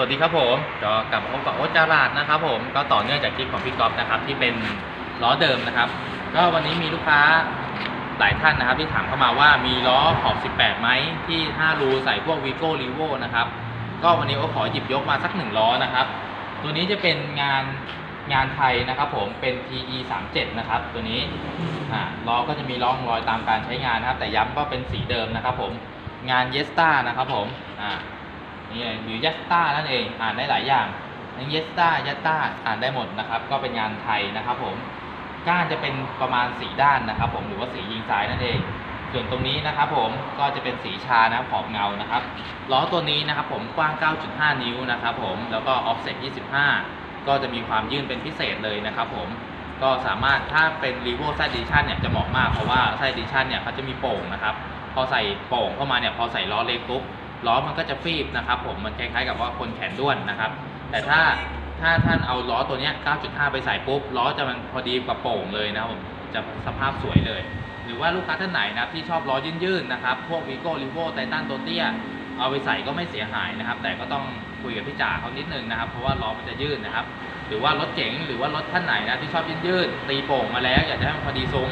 วัสดีครับผมก็กลับมาพบกับโอ๊ตจาราดนะครับผมก็ต่อเนื่องจากคลิปของพี่ก๊อฟนะครับที่เป็นล้อเดิมนะครับ ก็วันนี้มีลูกค้าหลายท่านนะครับ ที่ถามเข้ามาว่ามีล้อขอบ 18 ไหมที่ 5 รูใส่พวกวีโก้รีโวนะครับก็วันนี้โอ๊ตขอหยิบยกมาสักหนึ่งล้อนะครับ ตัวนี้จะเป็นงานงานไทยนะครับผมเป็น TE 37นะครับตัวนี้ล้อก็จะมีร่องรอยตามการใช้งานนะครับ แต่ย้ำว่าเป็นสีเดิมนะครับผมงานเยสตานะครับผมอ่า นี่หรือยัตตานั่นเองอ่านได้หลายอย่างทั้งเยสตายัตตาอ่านได้หมดนะครับ ก็เป็นงานไทยนะครับผมก้านจะเป็นประมาณสีด้านนะครับ ผมหรือว่าสียิงซ้ายนั่นเอง ส่วนตรงนี้นะครับผมก็จะเป็นสีชานะขอบเงานะครับล้อตัวนี้นะครับผมกว้าง 9.5 นิ้วนะครับผมแล้วก็ออฟเซ็ต25 ก็จะมีความยื่นเป็นพิเศษเลยนะครับผมก็สามารถถ้าเป็น r e v o s i d e Edition เนี่ยจะเหมาะมากเพราะว่า Side Edition เนี่ยเขาจะมีโป่งนะครับ พอใส่โป่งเข้ามาเนี่ยพอใส่ล้อเล็กปุ๊บ ล้อมันก็จะฟีบนะครับผมมันคล้ายๆกับว่าคนแขนด้วนนะครับ แต่ถ้าถ้าท่านเอาล้อตัวเนี้ย9.5 ไปใส่ปุ๊บล้อจะมันพอดีกับโป่งเลยนะครับผมจะสภาพสวยเลย หรือว่าลูกค้าท่านไหนนะครับที่ชอบล้อยื่นๆนะครับ พวกวีโก้ลิโวไททันตัวเตี้ยเอาไปใส่ก็ไม่เสียหายนะครับ แต่ก็ต้องคุยกับพี่จ๋าเขานิดนึงนะครับ เพราะว่าล้อมันจะยื่นนะครับ หรือว่ารถเก๋งหรือว่ารถท่านไหนนะที่ชอบยื่นๆตีโป่งมาแล้ว อยากจะให้มันพอดีทรง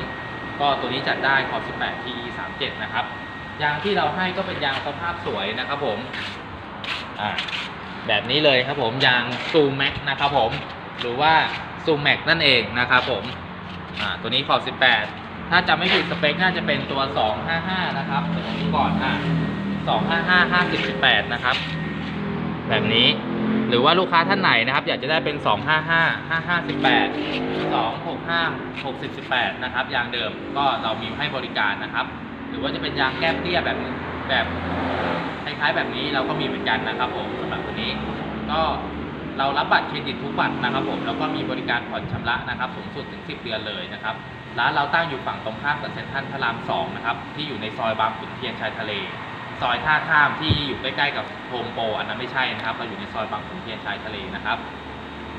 ก็ตัวนี้จัดได้ขอบ 18 TE 37 นะครับ ยางที่เราให้ก็เป็นยางสภาพสวยนะครับผมอ่าแบบนี้เลยครับผมยางซูแม็กนะครับผมหรือว่าซูแม็กนั่นเองนะครับผมอ่าตัวนี้ขอบ 18 ถ้าจำไม่ผิดสเปคน่าจะเป็นตัว 255 นะครับเดี๋ยวผมดูก่อนอ่า255 50 18 นะครับ แบบนี้หรือว่าลูกค้าท่านไหนนะครับ อยากจะได้เป็น 255 55 18 265 60 18 นะครับยางเดิมก็เรามีให้บริการนะครับ รือว่าจะเป็นยางแก้มเตี้ยแบบแบบคล้ายๆแบบนี้เราก็มีเหมือนกันนะครับผมสำหรับตัวนี้ ก็เรารับบัตรเครดิตทุกบัตรนะครับผมแล้วก็มีบริการผ่อนชำระนะครับสูงสุดถึง 10 เดือนเลยนะครับร้านเราตั้งอยู่ฝั่งตรงข้ามกับเซ็นทรัลพระราม2นะครับที่อยู่ในซอยบางขุนเทียนชายทะเล ซอยท่าข้ามที่อยู่ใกล้ๆกับโฮมโปรอันนั้นไม่ใช่นะครับ เราอยู่ในซอยบางขุนเทียนชายทะเลนะครับ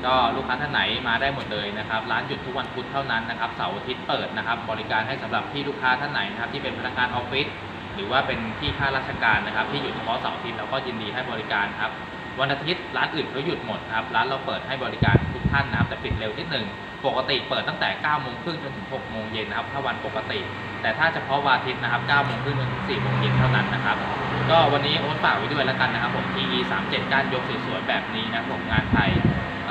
ก็ลูกค้าท่านไหนมาได้หมดเลยนะครับ ร้านหยุดทุกวันพุธเท่านั้นนะครับเสาร์อาทิตย์เปิดนะครับ บริการให้สำหรับที่ลูกค้าท่านไหนนะครับ ที่เป็นพนักงานออฟฟิศหรือว่าเป็นที่ข้าราชการนะครับ ที่หยุดเฉพาะเสาร์อาทิตย์เราก็ยินดีให้บริการครับ วันอาทิตย์ร้านอื่นเขาหยุดหมดครับร้านเราเปิดให้บริการทุกท่านนะครับแต่ปิดเร็วนิดหนึ่งปกติเปิดตั้งแต่9โมงครึ่งจนถึง6โมงเย็นนะครับถ้าวันปกติ แต่ถ้าเฉพาะวันอาทิตย์นะครับ9โมงครึ่งจนถึง4โมงเย็นเท่านั้นนะครับ ก็วันนี้โอ๊ตฝากไว้ด้วยแล้วกันนะครับผม TE 37ก้านยกสวยๆแบบนี้นะผมงานไทย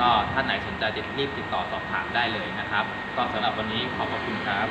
ก็ท่านไหนสนใจติดรีบติดต่อสอบถามได้เลยนะครับ ก็สำหรับวันนี้ขอบพระคุณครับ